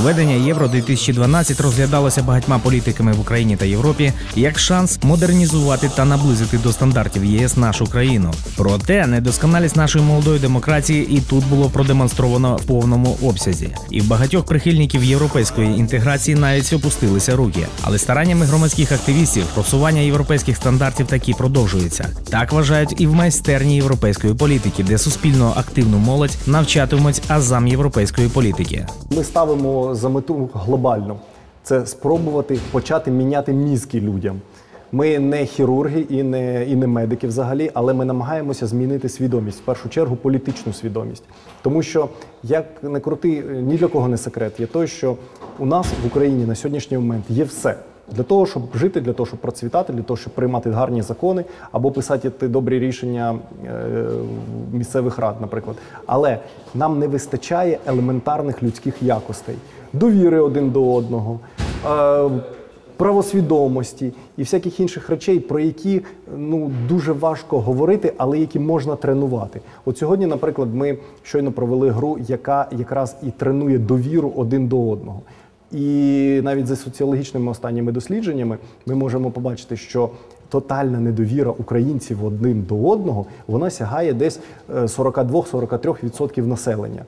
Проведення Євро 2012 розглядалося багатьма політиками в Україні та Європі як шанс модернізувати та наблизити до стандартів ЄС нашу країну. Проте недосконалість нашої молодої демократії і тут було продемонстровано в повному обсязі. І в багатьох прихильників європейської інтеграції навіть опустилися руки. Але стараннями громадських активістів просування європейських стандартів таки продовжується. Так вважають і в майстерні європейської політики, де суспільно активну молодь навчатимуть азам європейської політики. Ми ставимо за мету глобальну це спробувати почати міняти мізки людям. Ми не хірурги і не, і не медики взагалі, але ми намагаємося змінити свідомість, в першу чергу політичну свідомість. Тому що, як не крути, ні для кого не секрет, є той, що у нас в Україні на сьогоднішній момент є все. Для того, щоб жити, для того, щоб процвітати, для того, щоб приймати гарні закони або писати добрі рішення е, місцевих рад, наприклад. Але нам не вистачає елементарних людських якостей, довіри один до одного. Е, правосвідомості і всяких інших речей, про які ну дуже важко говорити, але які можна тренувати. От сьогодні, наприклад, ми щойно провели гру, яка якраз і тренує довіру один до одного. І навіть за соціологічними останніми дослідженнями ми можемо побачити, що тотальна недовіра українців один до одного вона сягає десь е, 42-43% населення.